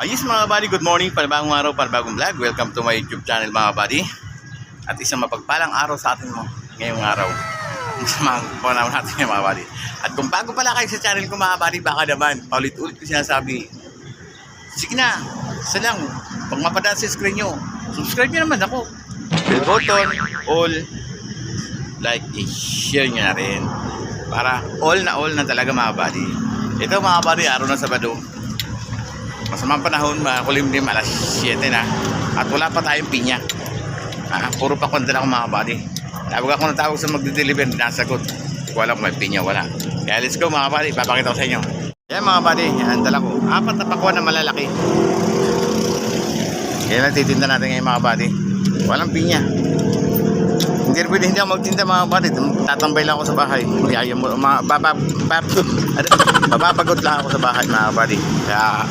Ayos mga buddy, good morning, panibagong araw, panibagong vlog. Welcome to my YouTube channel mga buddy. At isang mapagpalang araw sa atin mo ngayong araw. Sa mga panahon natin mga buddy. At kung bago pala kayo sa channel ko mga buddy, baka naman, paulit-ulit ko sinasabi, sige na, isa lang, pag mapadaan sa screen nyo, subscribe nyo naman ako. Bell button, all, like, i-share nyo na rin. Para all na all na talaga mga buddy. Ito mga buddy, araw na Sabado. Masamang panahon, makulimlim, alas 7 na. At wala pa tayong pinya. Ah, puro pa konti lang ako mga buddy. Tawag ako ng tawag sa magde-deliver, nasagot. Hindi ko kung may pinya, wala. Kaya let's go mga buddy, papakita ko sa inyo. Yan mga buddy, yan dala ko. Apat na pakuan na malalaki. Yan ang titinda natin ngayon mga buddy. Walang pinya. Hindi pwede hindi ako magtinda mga buddy. Tatambay lang ako sa bahay. Hindi ayaw mo. Mga, baba, bab, ano, mapapagod lang ako sa bahay mga buddy. Kaya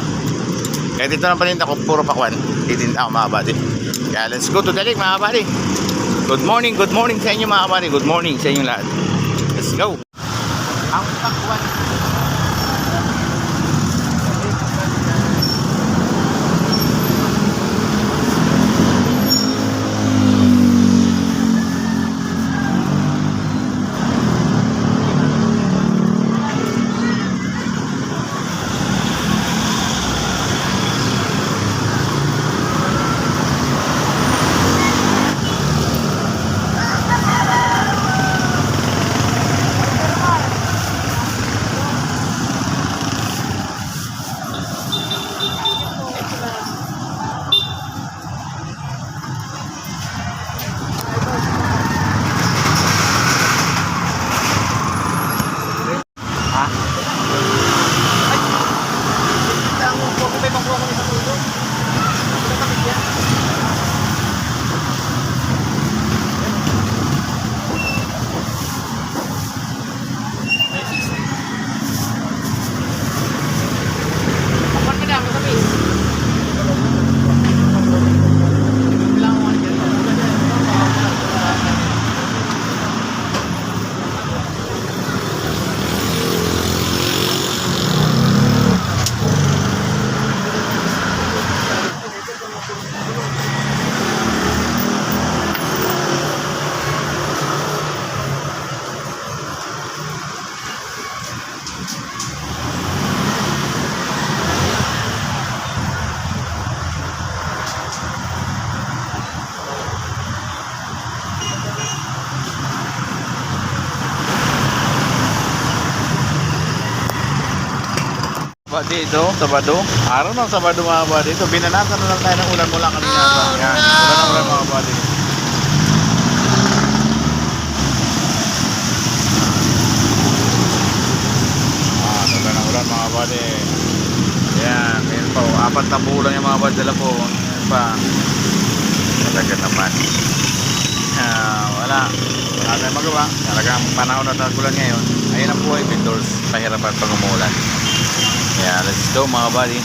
kaya dito lang paninda ko, puro pakwan. Titinda ako mga buddy. Kaya let's go to the lake mga buddy. Good morning, good morning sa inyo mga buddy. Good morning sa inyo lahat. Let's go. Ang pakwan. makuha ko sa tulog. Badi ito, Sabado. Araw ng Sabado mga badi. Ito, binanatan na lang tayo ng ulan mula kanina. Oh, Yan, ulan ng ulan mga badi. Ah, ulan ng ulan mga badi. Yan, pa. oh, Apat na bulan yung mga badi dala po. Ngayon pa. Talaga naman. Ah, wala. Wala tayong magawa. Talagang panahon na tagulan ngayon. Ayun ang buhay vendors. Pahirapan pag umulan. Yeah, let's go mga buddy.